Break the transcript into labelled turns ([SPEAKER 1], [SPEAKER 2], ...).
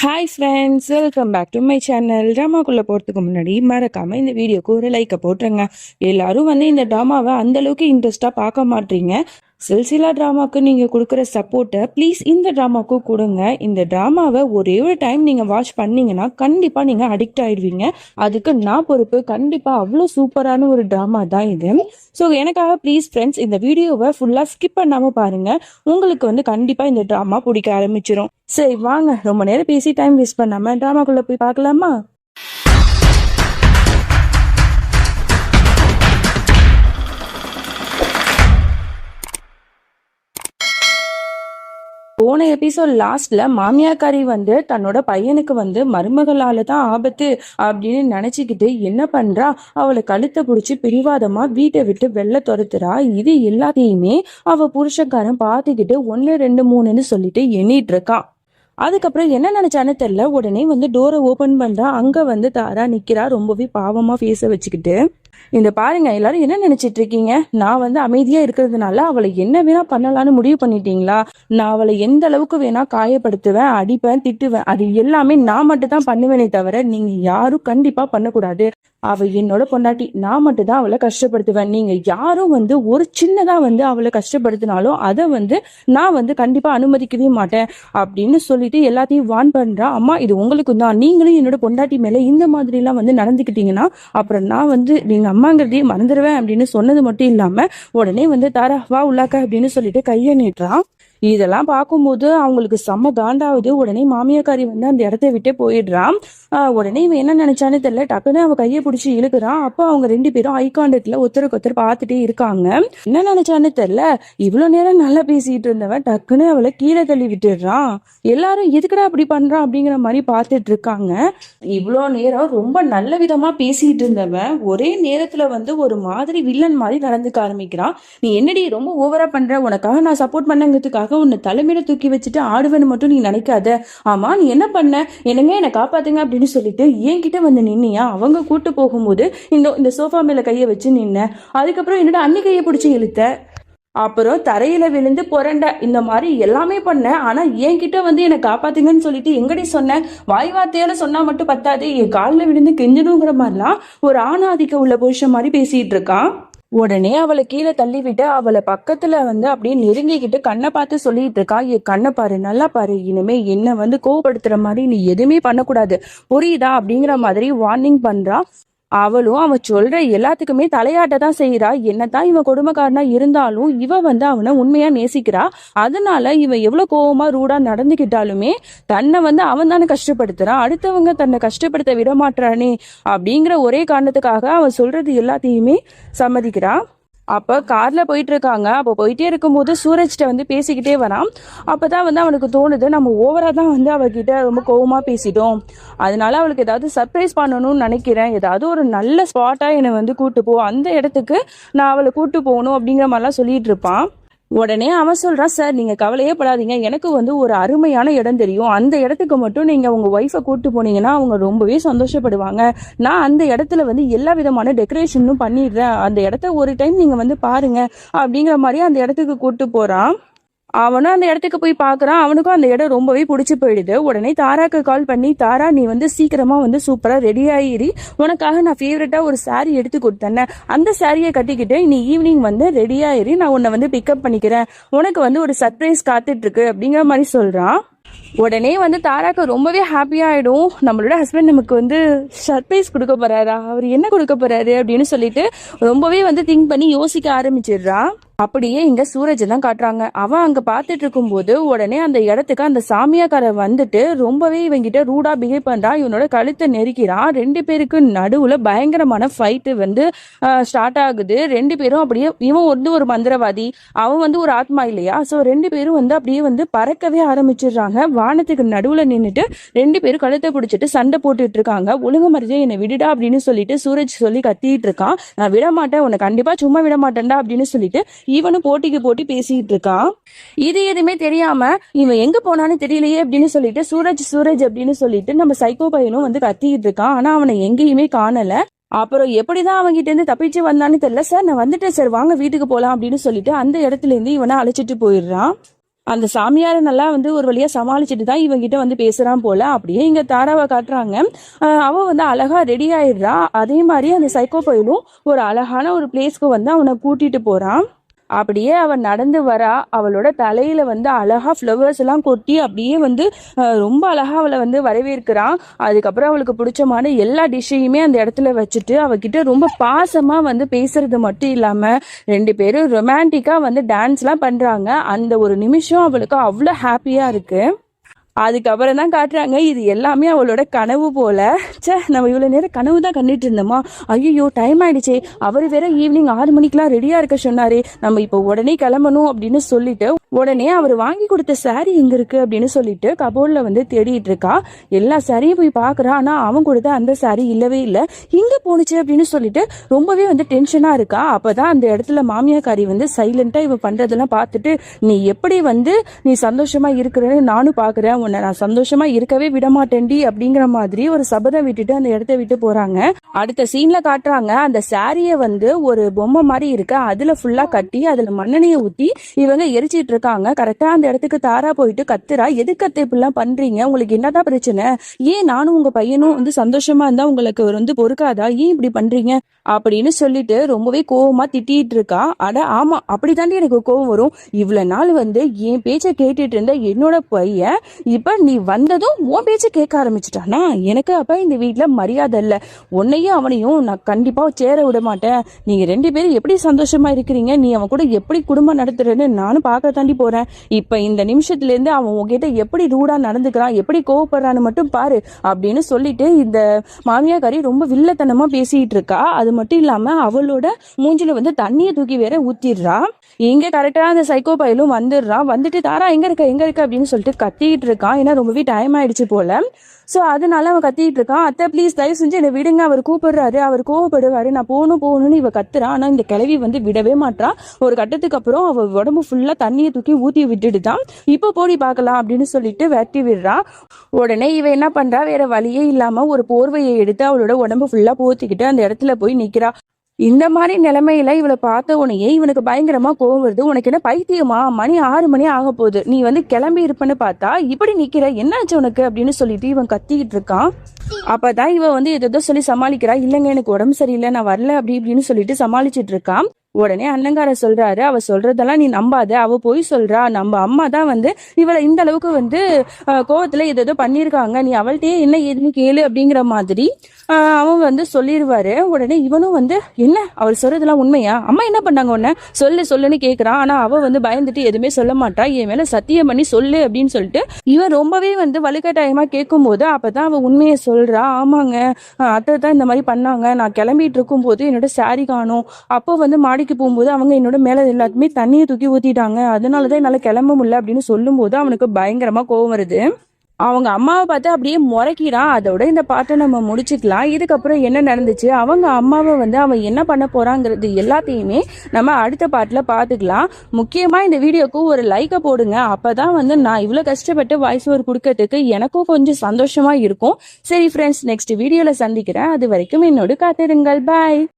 [SPEAKER 1] Hi friends welcome back to my channel ட்ராமாக்குள்ளே போகிறதுக்கு முன்னாடி மறக்காமல் இந்த வீடியோக்கு ஒரு லைக்கை போட்டுருங்க. எல்லாரும் வந்து இந்த ட்ராமாவை அந்த அளவுக்கு பார்க்க மாட்டீங்க. சில்சிலா ட்ராமாவுக்கு நீங்கள் கொடுக்குற சப்போர்ட்டை ப்ளீஸ் இந்த ட்ராமாவுக்கும் கொடுங்க. இந்த ட்ராமாவை ஒரே ஒரு டைம் நீங்கள் வாட்ச் பண்ணீங்கன்னா கண்டிப்பாக நீங்கள் அடிக்ட் ஆயிடுவீங்க. அதுக்கு நான் பொறுப்பு. கண்டிப்பாக அவ்வளோ சூப்பரான ஒரு ட்ராமா தான் இது. ஸோ எனக்காக ப்ளீஸ் ஃப்ரெண்ட்ஸ் இந்த வீடியோவை ஃபுல்லாக ஸ்கிப் பண்ணாமல் பாருங்கள் உங்களுக்கு வந்து கண்டிப்பாக இந்த ட்ராமா பிடிக்க ஆரம்பிச்சிடும் சரி வாங்க. ரொம்ப நேரம் பேசி டைம் வேஸ்ட் பண்ணாமல் ட்ராமாக்குள்ளே போய் பார்க்கலாமா? போன எபிசோட் லாஸ்ட்ல மாமியாக்காரி வந்து தன்னோட பையனுக்கு வந்து மருமகளால தான் ஆபத்து அப்படின்னு நினைச்சுக்கிட்டு என்ன பண்றா? அவளை கழுத்தை பிடிச்சி பிடிவாதமா வீட்டை விட்டு வெளில துரத்துறா? இது எல்லாத்தையுமே அவ புருஷக்காரன் பார்த்துக்கிட்டு ஒன்னு ரெண்டு மூணுன்னு சொல்லிட்டு எண்ணிட்டு இருக்கான் அதுக்கப்புறம் என்ன நினைச்சான்னு தெரியல. உடனே வந்து டோரை ஓபன் பண்றா. அங்க வந்து தாரா நிக்கிறா. ரொம்பவே பாவமா பேச வச்சுக்கிட்டு. இந்த பாருங்க எல்லாரும் என்ன நினைச்சிட்டு இருக்கீங்க நான் வந்து அமைதியா இருக்கிறதுனால அவளை என்ன வேணா பண்ணலாம்னு முடிவு பண்ணிட்டீங்களா? நான் அவளை எந்த அளவுக்கு வேணா காயப்படுத்துவேன் அடிப்பேன் திட்டுவேன் அது எல்லாமே நான் மட்டும் தான் பண்ணுவேனே தவிர நீங்க யாரும் கண்டிப்பா பண்ணக்கூடாது. அவ என்னோட பொண்டாட்டி நான் மட்டும்தான் அவளை கஷ்டப்படுத்துவேன். நீங்க யாரும் வந்து ஒரு சின்னதா வந்து அவளை கஷ்டப்படுத்தினாலும் அதை வந்து நான் வந்து கண்டிப்பா அனுமதிக்கவே மாட்டேன் அப்படின்னு சொல்லிட்டு எல்லாத்தையும் வான் பண்றா. அம்மா இது உங்களுக்கு தான். நீங்களும் என்னோட பொண்டாட்டி மேல இந்த மாதிரி எல்லாம் வந்து நடந்துக்கிட்டீங்கன்னா அப்புறம் நான் வந்து நீங்க அம்மாங்கிறதையே மறந்துடுவேன் அப்படின்னு சொன்னது மட்டும் இல்லாம உடனே வந்து தாரா வா உள்ளாக்க அப்படின்னு சொல்லிட்டு கையை நீட்டுறான். இதெல்லாம் பார்க்கும்போது அவங்களுக்கு செம்ம தாண்டாவது உடனே மாமியாக்காரி வந்து அந்த இடத்த விட்டே போயிடுறான். உடனே இவன் என்ன நினைச்சானே தெரியல. டக்குன்னு அவன் கையை பிடிச்சி இழுக்கிறான். அப்போ அவங்க ரெண்டு பேரும் ஐ கான்டாக்ட்ல ஒருத்தருக்கு ஒருத்தர் பார்த்துட்டே இருக்காங்க. என்ன நினைச்சானே தெரியல. இவ்வளவு நேரம் நல்லா பேசிட்டு இருந்தவன் டக்குன்னு அவளை கீழே தள்ளி விட்டுடுறான். எல்லாரும் எதுக்குடா அப்படி பண்றான் அப்படிங்கிற மாதிரி பார்த்துட்டு இருக்காங்க. இவ்வளோ நேரம் ரொம்ப நல்ல விதமா பேசிட்டு இருந்தவன் ஒரே நேரத்துல வந்து ஒரு மாதிரி வில்லன் மாதிரி நடந்துக்க ஆரம்பிக்கிறான். நீ என்னடி ரொம்ப ஓவரா பண்ற? உனக்காக நான் சப்போர்ட் பண்ணங்கிறதுக்காக உன்னை தலைமையில தூக்கி வச்சுட்டு ஆடுவேன்னு மட்டும் நீ நினைக்காத. ஆமா நீ என்ன பண்ண? என்னங்க என்னை காப்பாத்துங்க அப்படின்னு சொல்லிட்டு என்கிட்ட வந்து நின்னியா? அவங்க கூட்டு போகும்போது இந்த இந்த சோஃபா மேல கையை வச்சு நின்ன. அதுக்கப்புறம் என்னோட அன்னி கையை பிடிச்சி இழுத்த? அப்புறம் தரையில விழுந்து புரண்ட. இந்த மாதிரி எல்லாமே பண்ண. ஆனா என்கிட்ட வந்து என்னை காப்பாத்துங்கன்னு சொல்லிட்டு எங்கடி சொன்னேன் வாய் வார்த்தையால சொன்னா மட்டும் பத்தாது. என் காலில் விழுந்து கெஞ்சணுங்கிற மாதிரிலாம் ஒரு ஆணாதிக்க உள்ள புருஷன் மாதிரி பேசிட்டு இருக்கான். உடனே அவளை கீழே தள்ளி விட்டு அவளை பக்கத்துல வந்து அப்படியே நெருங்கிக்கிட்டு கண்ணை பார்த்து சொல்லிட்டு இருக்கா என் கண்ணை பாரு நல்லா பாரு இனிமே என்ன வந்து கோவப்படுத்துற மாதிரி நீ எதுவுமே பண்ணக்கூடாது. புரியுதா? அப்படிங்கிற மாதிரி வார்னிங் பண்றா. அவளும் அவன் சொல்ற எல்லாத்துக்குமே தலையாட்ட தான் செய்யறா என்னதான் இவன் கொடுமைக்காரனா இருந்தாலும் இவ வந்து அவனை உண்மையா நேசிக்கிறா. அதனால இவன் எவ்வளவு கோவமா ரூடா நடந்துக்கிட்டாலுமே தன்னை வந்து அவன் தானே கஷ்டப்படுத்துறான் அடுத்தவங்க தன்னை கஷ்டப்படுத்த விட மாட்டானே அப்படிங்கிற ஒரே காரணத்துக்காக அவன் சொல்றது எல்லாத்தையுமே சம்மதிக்கிறான் அப்போ காரில் போயிட்டு இருக்காங்க அப்போ போயிட்டே இருக்கும்போது சூரஜ்கிட்ட வந்து பேசிக்கிட்டே வரான். அப்போ தான் வந்து அவனுக்கு தோணுது நம்ம ஓவராக தான் வந்து அவகிட்ட ரொம்ப கோவமாக பேசிட்டோம். அதனால அவளுக்கு ஏதாவது சர்ப்ரைஸ் பண்ணணும்னு நினைக்கிறேன். ஏதாவது ஒரு நல்ல ஸ்பாட்டாக என்னை வந்து கூட்டு போ. அந்த இடத்துக்கு நான் அவளை கூட்டு போகணும் அப்படிங்கிற மாதிரிலாம் சொல்லிட்டு இருப்பான். உடனே அவன் சொல்றான் சார் நீங்க கவலையே படாதீங்க. எனக்கு வந்து ஒரு அருமையான இடம் தெரியும். அந்த இடத்துக்கு மட்டும் நீங்க உங்க ஒய்ஃபை கூட்டு போனீங்கன்னா அவங்க ரொம்பவே சந்தோஷப்படுவாங்க. நான் அந்த இடத்துல வந்து எல்லா விதமான டெக்கரேஷனும் பண்ணிடுறேன். அந்த இடத்த ஒரு டைம் நீங்க வந்து பாருங்க. அப்படிங்கிற மாதிரி அந்த இடத்துக்கு கூட்டு போறான். அவனும் அந்த இடத்துக்கு போய் பார்க்கறான். அவனுக்கும் அந்த இடம் ரொம்பவே பிடிச்சி போயிடுது. உடனே தாராக்கு கால் பண்ணி தாரா நீ வந்து சீக்கிரமாக வந்து சூப்பராக ரெடி ஆகிரி உனக்காக நான் ஃபேவரட்டாக ஒரு சாரீ எடுத்து கொடுத்தேன் அந்த சாரியை கட்டிக்கிட்டு நீ ஈவினிங் வந்து ரெடி ஆகிரி நான் உன்னை வந்து பிக்கப் பண்ணிக்கிறேன். உனக்கு வந்து ஒரு சர்ப்ரைஸ் காத்துட்ருக்கு அப்படிங்கிற மாதிரி சொல்கிறான் உடனே வந்து தாராக்கு ரொம்பவே ஹாப்பியாகிடும் நம்மளோட ஹஸ்பண்ட் நமக்கு வந்து சர்ப்ரைஸ் கொடுக்க போகிறாரா அவர் என்ன கொடுக்க போகிறாரு அப்படின்னு சொல்லிட்டு ரொம்பவே வந்து திங்க் பண்ணி யோசிக்க ஆரம்பிச்சிடுறான். அப்படியே இங்க சூரஜ் தான் காட்டுறாங்க. அவன் அங்க பார்த்துட்டுருக்கும் போது உடனே அந்த இடத்துக்கு அந்த சாமியாக்காரன் வந்துட்டு ரொம்பவே இவங்கிட்ட ரூடா பிஹேவ் பண்றான் இவனோட கழுத்தை நெருக்கிறான். ரெண்டு பேருக்கு நடுவுல பயங்கரமான ஃபைட்டு வந்து ஸ்டார்ட் ஆகுது. ரெண்டு பேரும் அப்படியே இவன் வந்து ஒரு மந்திரவாதி அவன் வந்து ஒரு ஆத்மா இல்லையா? ஸோ ரெண்டு பேரும் வந்து அப்படியே வந்து பறக்கவே ஆரம்பிச்சிடுறாங்க. வானத்துக்கு நடுவுல நின்றுட்டு ரெண்டு பேரும் கழுத்தை பிடிச்சிட்டு சண்டை போட்டுட்டு இருக்காங்க. ஒழுங்கு மரியாதை என்னை விடுடா அப்படின்னு சொல்லிட்டு சூரஜ் சொல்லி கத்திட்டு இருக்கான். நான் விட மாட்டேன் உன்னை கண்டிப்பா சும்மா விட மாட்டேன்டா அப்படின்னு சொல்லிட்டு இவனும் போட்டிக்கு போட்டி பேசிக்கிட்டு இருக்கான் இது எதுவுமே தெரியாம இவன் எங்க போனான்னு தெரியலையே அப்படின்னு சொல்லிட்டு சூரஜ் சூரஜ் அப்படின்னு சொல்லிட்டு நம்ம சைக்கோ பையனும் வந்து கத்திக்கிட்டு இருக்கான். ஆனா அவனை எங்கேயுமே காணல. அப்புறம் எப்படிதான் அவங்கிட்ட இருந்து தப்பிச்சு வந்தான்னு தெரியல. சார் நான் வந்துட்டேன் சார். வாங்க வீட்டுக்கு போலாம் அப்படின்னு சொல்லிட்டு அந்த இடத்துல இருந்து இவனை அழைச்சிட்டு போயிடுறான். அந்த சாமியாரை நல்லா வந்து ஒரு வழியா சமாளிச்சுட்டு தான் இவங்கிட்ட வந்து பேசுறான் போல. அப்படியே இங்க தாராவை காட்டுறாங்க. அவ வந்து அழகா ரெடி ஆயிடுறா. அதே மாதிரி அந்த சைக்கோ பயிலும் ஒரு அழகான ஒரு பிளேஸ்க்கு வந்து அவனை கூட்டிட்டு போறான். அப்படியே அவன் நடந்து வரா. அவளோட தலையில வந்து அழகா ஃப்ளவர்ஸ் எல்லாம் கொட்டி அப்படியே வந்து ரொம்ப அழகா அவளை வந்து வரவேற்கிறான் அதுக்கப்புறம் அவளுக்கு பிடிச்சமான எல்லா டிஷ்ஷையுமே அந்த இடத்துல வச்சுட்டு அவகிட்ட ரொம்ப பாசமா வந்து பேசுறது மட்டும் இல்லாம ரெண்டு பேரும் ரொமான்டிக்கா வந்து டான்ஸ்லாம் பண்றாங்க. அந்த ஒரு நிமிஷம் அவளுக்கு அவ்வளோ ஹாப்பியா இருக்கு. அதுக்கப்புறம் தான் காட்டுறாங்க. இது எல்லாமே அவளோட கனவு போல. ச்சே நம்ம இவ்வளோ நேரம் கனவு தான் கண்டுட்டு இருந்தோமா? ஐயோ டைம் ஆயிடுச்சே. அவர் வேற ஈவினிங் ஆறு மணிக்கெலாம் ரெடியாக இருக்க சொன்னார். நம்ம இப்போ உடனே கிளம்பணும் அப்படின்னு சொல்லிட்டு உடனே அவர் வாங்கி கொடுத்த saree எங்க இருக்கு அப்படின்னு சொல்லிட்டு கபோர்டில் வந்து தேடிட்டு இருக்கா. எல்லா சாரியும் போய் பார்க்குறா. ஆனால் அவன் கொடுத்த அந்த saree இல்லவே இல்லை. இங்கே போணுச்சு அப்படின்னு சொல்லிட்டு ரொம்பவே வந்து டென்ஷனாக இருக்கா. அப்பதான் அந்த இடத்துல மாமியாக்காரி வந்து சைலண்டாக இவ பண்ணுறதெல்லாம் பார்த்துட்டு நீ எப்படி வந்து நீ சந்தோஷமா இருக்கிறன்னு நானும் பார்க்குறேன். உன்னை நான் சந்தோஷமா இருக்கவே விட மாட்டேன்டி அப்படிங்கிற மாதிரி ஒரு சபதம் விட்டுட்டு அந்த இடத்த விட்டு போறாங்க. அடுத்த சீன்ல காட்டுறாங்க அந்த சாரிய வந்து ஒரு பொம்மை மாதிரி இருக்கு. அதுல ஃபுல்லா கட்டி அதுல மண்ணெண்ணையை ஊத்தி இவங்க எரிச்சிட்டு இருக்காங்க. கரெக்டா அந்த இடத்துக்கு தாரா போயிட்டு கத்துறா. எதுக்கு அத்தை இப்படிலாம் பண்றீங்க? உங்களுக்கு என்னதான் பிரச்சனை? ஏன் நானும் உங்க பையனும் வந்து சந்தோஷமா இருந்தா உங்களுக்கு வந்து பொறுக்காதா? ஏன் இப்படி பண்றீங்க? அப்படின்னு சொல்லிட்டு ரொம்பவே கோவமா திட்டிட்டு இருக்கா. அட ஆமா அப்படித்தாண்டி எனக்கு கோவம் வரும். இவ்வளவு நாள் வந்து என் பேச்சை கேட்டுட்டு இருந்த என்னோட பையன் இப்ப நீ வந்ததும் உன் பேச்சை கேட்க ஆரம்பிச்சிட்டானா? எனக்கு அப்ப இந்த வீட்டுல மரியாதை இல்ல. உன்னையும் அவனையும் நான் கண்டிப்பா சேர விட மாட்டேன். நீங்க ரெண்டு பேரும் எப்படி சந்தோஷமா இருக்கிறீங்க? நீ அவன் கூட எப்படி குடும்பம் நடத்துறன்னு நானும் பார்க்க தாண்டி போறேன். இப்ப இந்த நிமிஷத்துல இருந்து அவன் உங்ககிட்ட எப்படி ரூடா நடந்துக்கிறான் எப்படி கோவப்படுறான்னு மட்டும் பாரு அப்படின்னு சொல்லிட்டு இந்த மாமியாக்காரி ரொம்ப வில்லத்தனமா பேசிட்டு இருக்கா. அது மட்டும் இல்லாம அவளோட மூஞ்சில வந்து தண்ணியை தூக்கி வேற ஊத்திடுறா. இங்க கரெக்டா அந்த சைக்கோ பையலும் வந்துடுறான் வந்துட்டு தாரா எங்க இருக்க? எங்க இருக்க? அப்படின்னு சொல்லிட்டு கத்திக்கிட்டு இருக்கான் ஏன்னா ரொம்பவே டைம் ஆயிடுச்சு போல. ஸோ அதனால அவன் கத்திக்கிட்டு இருக்கான் அத்தை ப்ளீஸ் தயவு செஞ்சு என்னை விடுங்க. அவர் கூப்பிடுறாரு. அவர் கோவப்படுவாரு. நான் போகணும் போகணும்னு இவ கத்துறான் ஆனா இந்த கிழவி வந்து விடவே மாட்றா. ஒரு கட்டத்துக்கு அப்புறம் அவ உடம்பு ஃபுல்லா தண்ணியை தூக்கி ஊத்தி விட்டுட்டு தான் இப்போ போடி பார்க்கலாம் அப்படின்னு சொல்லிட்டு வெட்டி விடுறா. உடனே இவ என்ன பண்றா? வேற வழியே இல்லாம ஒரு போர்வையை எடுத்து அவளோட உடம்பு ஃபுல்லா போத்திக்கிட்டு அந்த இடத்துல போய் நிக்கிறா இந்த மாதிரி நிலைமையில இவளை பார்த்த உனையே இவனுக்கு பயங்கரமா கோவம் வருது. உனக்கு என்ன பைத்தியமா? மணி ஆறு மணி ஆக போகுது. நீ வந்து கிளம்பி இருப்பேன்னு பார்த்தா இப்படி நிக்கிற? என்னாச்சு உனக்கு? அப்படின்னு சொல்லிட்டு இவன் கத்திக்கிட்டு இருக்கான். அப்பதான் இவன் வந்து எதோ சொல்லி சமாளிக்கிறா. இல்லைங்க எனக்கு உடம்பு சரியில்லை நான் வரல அப்படி இப்படின்னு சொல்லிட்டு சமாளிச்சிட்டு இருக்கான். உடனே அண்ணங்கார சொல்றாரு. அவ சொல்றதெல்லாம் நீ நம்பாத. அவ போய் சொல்றா. நம்ம அம்மா தான் வந்து இவளை இந்த அளவுக்கு வந்து கோவத்துல ஏதோ பண்ணியிருக்காங்க. நீ அவள்கிட்டயே என்ன ஏதுன்னு கேளு அப்படிங்கிற மாதிரி அவன் வந்து சொல்லிடுவாரு உடனே இவனும் வந்து என்ன? அவள் சொல்றதெல்லாம் உண்மையா? அம்மா என்ன பண்ணாங்க உன்ன? சொல்லு சொல்லுன்னு கேக்குறான். ஆனா அவ வந்து பயந்துட்டு எதுவுமே சொல்ல மாட்டா. என் மேல சத்தியம் பண்ணி சொல்லு அப்படின்னு சொல்லிட்டு இவன் ரொம்பவே வந்து வலுக்கட்டாயமா கேட்கும்போது அப்பதான் அவன் உண்மையை சொல்றா. ஆமாங்க. அத்தை தான் இந்த மாதிரி பண்ணாங்க. நான் கிளம்பிட்டு இருக்கும்போது என்னோட சாரி காணும். அப்போ வந்து மாடி வேலைக்கு போகும்போது அவங்க என்னோட மேல எல்லாத்துமே தண்ணியை தூக்கி ஊத்திட்டாங்க. அதனாலதான் என்னால கிளம்ப முடியல அப்படின்னு சொல்லும்போது அவனுக்கு பயங்கரமா கோவம் வருது. அவங்க அம்மாவை பார்த்து அப்படியே முறைக்கிறான். அதோட இந்த பாட்டை நம்ம முடிச்சுக்கலாம். இதுக்கப்புறம் என்ன நடந்துச்சு? அவங்க அம்மாவை வந்து அவன் என்ன பண்ண போறாங்கிறது எல்லாத்தையுமே நம்ம அடுத்த பாட்டில் பார்த்துக்கலாம். முக்கியமாக இந்த வீடியோக்கு ஒரு லைக்கை போடுங்க. அப்போதான் வந்து நான் இவ்வளோ கஷ்டப்பட்டு வாய்ஸ் ஓவர் கொடுக்கறதுக்கு எனக்கும் கொஞ்சம் சந்தோஷமா இருக்கும். சரி ஃப்ரெண்ட்ஸ் நெக்ஸ்ட் வீடியோவில் சந்திக்கிறேன். அது வரைக்கும் என்னோட காத்திருங்கள். பாய்